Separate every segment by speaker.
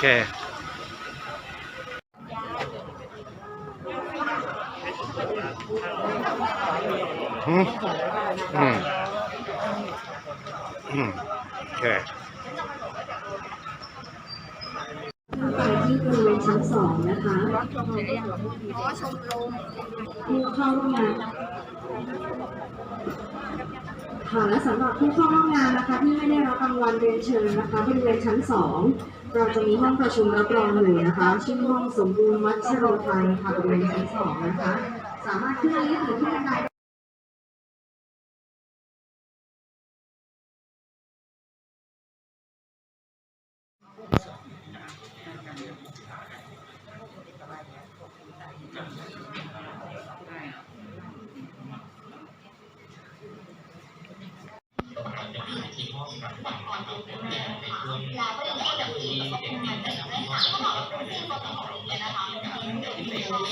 Speaker 1: เค อืม อืม อืม โอเค
Speaker 2: ไปที่บริเวณชั้นสองนะคะผู้เข้าร่วมงานค่ะและสำหรับผู้เข้าร่วมงานนะคะที่ไม่ได้รับรางวัลเรียนเชิญนะคะบริเวณชั้นสอง เราจะมีห้องประชุมรับรองอยู่นะคะ ชื่อห้องสมบูรณ์วัชโรไทยค่ะบริเวณชั้นสองนะคะ สามารถขึ้นลิฟต์หรือขึ้นบันได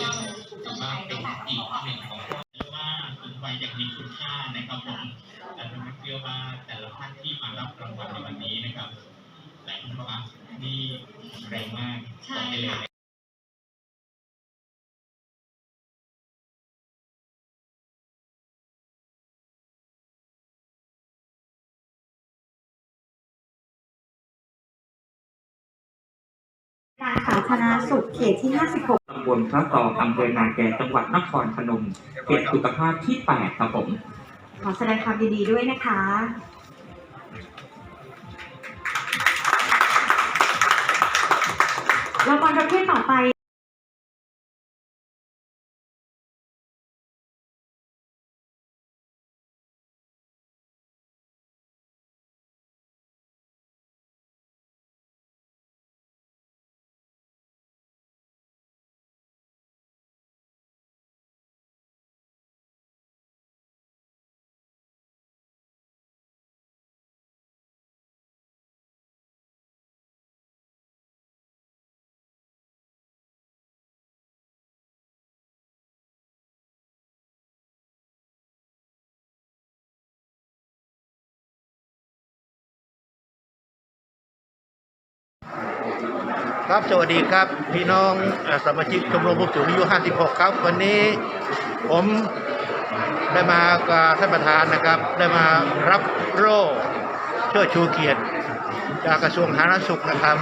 Speaker 3: ว่าเป็นอีกหนึ่งของว่าคุณไฟอย่างมีคุณค่านะครับผมแต่ผมเชื่อว่าแต่ละท่านที่มารับรางวัลในวันนี้นะครับหลายคนบอกว่านี่แรงมากบอกได้เลย
Speaker 4: การสาธารณสุขเขตที่ 56
Speaker 5: ตำบลพระตอกอำเภอนาแกจังหวัดนครพนมเขตสุขภาพที่ 8 ครับผม
Speaker 4: ขอแสดงความยินดีด้วยนะคะ รางวัลประเภทต่อไป
Speaker 1: ครับสวัสดีครับพี่น้องสมาชิกชมรมผู้สูงอายุ 56 ครับ วันนี้ผมได้มากับท่านประธานนะครับ ได้มารับโล่เชิดชูเกียรติจากกระทรวงสาธารณสุขนะครับ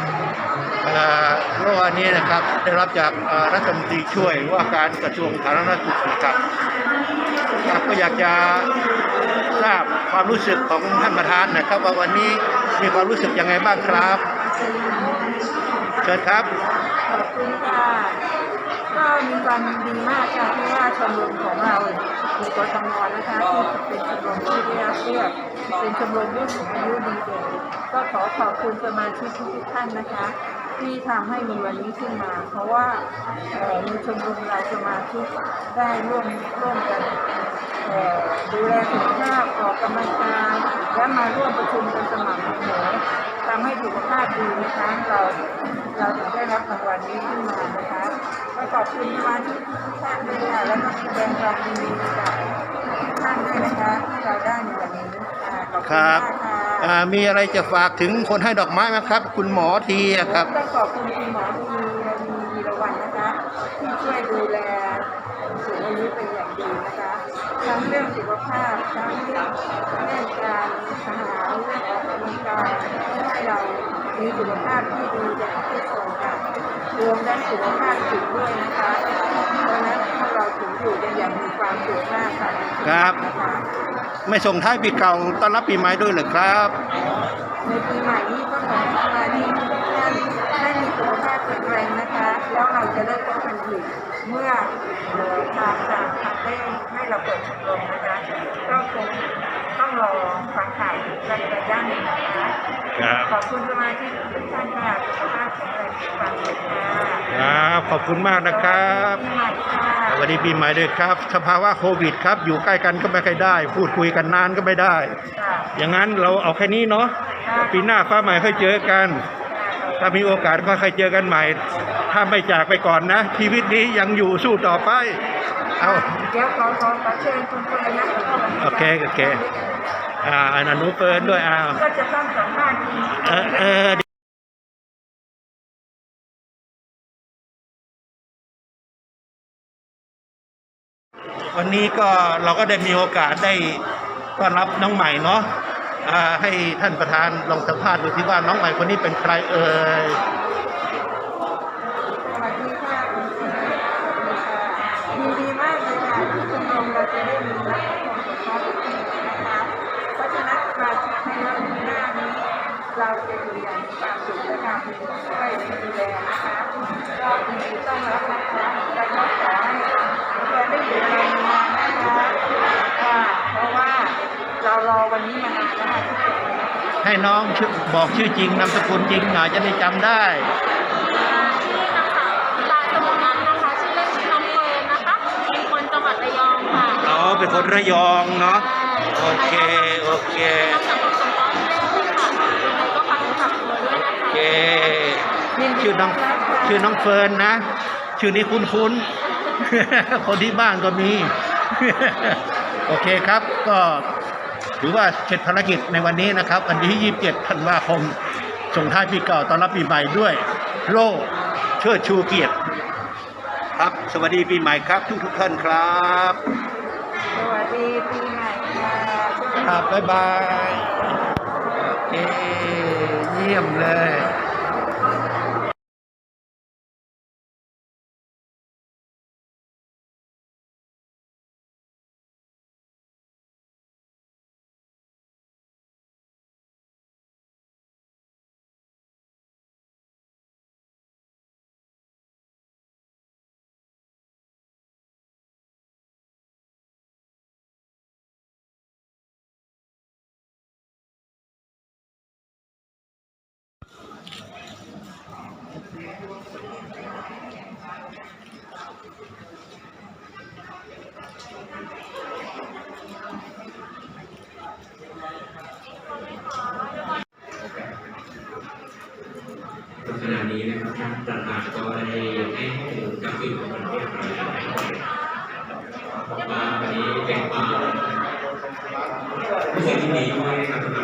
Speaker 1: โล่อันนี้นะครับได้รับจากรัฐมนตรีช่วยว่าการกระทรวงสาธารณสุขนะครับครับก็อยากจะทราบความรู้สึกของท่านประธานนะครับ ว่าวันนี้มีความรู้สึกยังไงบ้างครับ เชิญครับ
Speaker 6: ขอบคุณค่ะ ก็มีความดีมากค่ะที่ว่าชมรมของเราอยู่กทมนะคะที่เป็นชมรมที่ได้รับเลือกเป็นชมรมผู้สูงอายุดีเด่นก็ขอขอบคุณสมาชิกทุกท่านนะคะ ที่ทำให้มีวันนี้ขึ้นมา เพราะว่าเอ่อมีชมรมเราสมาชิกได้ร่วมร่วมกันดูแลสุขภาพออกกำลังกายและมาร่วมประชุมกันสม่ำเสมอ ทำให้สุขภาพดีนะคะเราเราถึงได้รับรางวัลนี้ขึ้นมานะคะก็ขอบคุณสมาชิกทุกท่านด้วยค่ะแล้วก็แสดงความยินดีกับทุกท่านด้วยนะคะที่เราได้ในวันนี้ค่ะขอบคุณ
Speaker 1: ครับ
Speaker 6: มากค่ะ
Speaker 1: อ่ามีอะไรจะฝากถึงคนให้ดอกไม้ไหมครับ คุณหมอทีอะครับ
Speaker 6: ต้องขอบคุณคุณหมอทีมีวีรวันนะคะที่ช่วยดูแลสูงอายุเป็นอย่างดีนะคะทั้งเรื่องสุขภาพทั้งเรื่องเรื่องการหาเรื่องออกกำลังกายให้เรามี สุขภาพที่ดีอย่างที่สมค่ะรวมทั้งสุขภาพจิตด้วยนะคะเพราะฉะนั้นพวกเราถึงอยู่กันอย่างมีความสุขมากค่ะ
Speaker 1: ครับ
Speaker 6: นะคะ
Speaker 1: ไม่ส่งท้ายปีเก่าต้อนรับปีใหม่ด้วยเหรือครับ
Speaker 6: ในปีใหม่นี้ก็ขอให้สมาชิทุกท่านได้มีสุขภาพแข็งแรงนะคะ แล้วเราจะได้พบกันอีกเมื่อเอ่อทางทางทางได้ให้เราเปิดชมรมนะคะก็คง ต้องรอฟังข่าวกันระยะหนึ่งนะคะ
Speaker 1: ครับ
Speaker 6: ขอบคุณสมาชิกทุกท่านค่ะสุขภาพแข็งแรงมีความสุขค่ะ
Speaker 1: ครับขอบคุณมากนะครับ
Speaker 6: ปีใหม่ค่ะ
Speaker 1: สวัสดีปีใหม่ด้วยครับ สภาวะโควิดครับ อยู่ใกล้กันก็ไม่ค่อยได้ พูดคุยกันนานก็ไม่ได้
Speaker 6: ค่ะ
Speaker 1: อย่างนั้นเราเอาแค่นี้เนาะปีหน้าฟ้าใหม่ค่อยเจอกัน ถ้ามีโอกาสก็ค่อยเจอกันใหม่ ถ้าไม่จากไปก่อนนะ ชีวิตนี้ยังอยู่สู้ต่อไป เอา
Speaker 6: เดี๋ยวขอขอขอเชิญคุณเฟิร์นนะ
Speaker 1: โอเคโอเคอ่าอันนั้นหเฟิร์นด้วยอ้าว
Speaker 6: ก็จะต้องสัมภาษณ์ที
Speaker 1: เออเออวันนี้ก็เราก็ได้มีโอกาสได้ต้อนรับน้องใหม่เนาะให้ท่านประธานลองสัมภาษณ์ดูที่ว่าน้องใหม่คนนี้เป็นใครเอ่ย
Speaker 6: อยู่อย่างมีความสุขและการมีช่วยดูแลนะคะก็ยินดีต้อนรับนะคะและก็ขอให้แกได้อยู่ในนานๆนะคะค่ะเพราะว่าเรารอวันนี้มานานแล้วค่ะที่จะเป็น
Speaker 1: ให้น้องชื่อบอกชื่อจริงนามสกุลจริงหน่อยจะได้จำได้
Speaker 7: ชื่อนางสาวลาสมุนันนะคะ ชื่อเล่นชื่อน้องเฟิร์นนะคะ เป็นคนจังหวัดระยองค่ะ
Speaker 1: อ๋อ เป็นคนระยองเนาะ โอเค โอเค
Speaker 7: นามสกุล
Speaker 1: ชื่อน้องชื่อน้องเฟิร์นนะ ชื่อนี้คุ้นๆ คนที่บ้านก็มี โอเคครับ ก็ถือว่าเสร็จภารกิจในวันนี้นะครับ วันที่27ธันวาคมส่งท้ายปีเก่าต้อนรับปีใหม่ด้วย โล่เชิดชูเกียรติ ครับ สวัสดีปีใหม่ครับ ทุกทุกๆท่านครับ
Speaker 6: สวัสดีปีใหม่ค่ะ
Speaker 1: ครับบ๊ายบาย โอเค เยี่ยมเลย
Speaker 5: ขณะนี้นะครับทางจัดงานก็ได้ให้ข้อมูลกับสื่อมวลชนเรียบร้อยแล้วว่าวันนี้เป็นความรู้สึกดีด้วยนะครับ